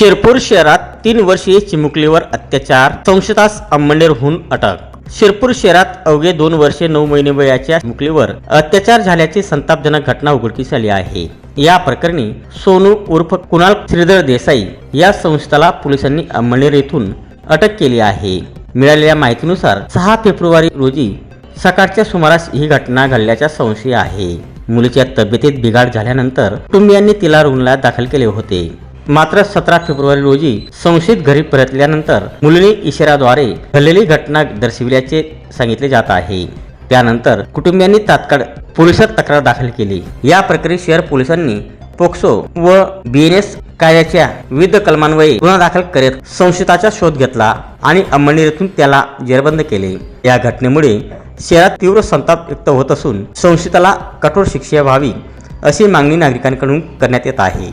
शिरपूर शहरात तीन वर्षीय चिमुकलीवर अत्याचार संशयतास अंमळनेरहून अटक. शिरपूर शहरात अवघे दोन वर्षे नऊ महिने वयाच्या चिमुकलीवर अत्याचार झाल्याची संतापजनक घटना उघडकीस आली आहे. या प्रकरणी सोनू उर्फ कुणाल श्रीधर देसाई या संस्थेला पोलिसांनी अंमनेर येथून अटक केली आहे. मिळालेल्या माहितीनुसार सहा फेब्रुवारी रोजी सकाळच्या सुमारास ही घटना घडल्याचा संशय आहे. मुलीच्या तब्येतीत बिघाड झाल्यानंतर कुटुंबियांनी तिला रुग्णालयात दाखल केले होते. मात्र सतरा फेब्रुवारी रोजी संशयित घरी परतल्यानंतर मुलीने इशाराद्वारे घडलेली घटना दर्शविल्याचे सांगितले जात आहे. त्यानंतर कुटुंबियांनी तात्काळ पोलिसात तक्रार दाखल केली. या प्रकरणी शहर पोलिसांनी पोक्सो व बीएनएस कायद्याच्या विविध कलमांवये गुन्हा दाखल करत संशयिताचा शोध घेतला आणि अंमळनेर येथून त्याला जेरबंद केले. या घटनेमुळे शहरात तीव्र संताप व्यक्त होत असून संशयिताला कठोर शिक्षा व्हावी अशी मागणी नागरिकांकडून करण्यात येत आहे.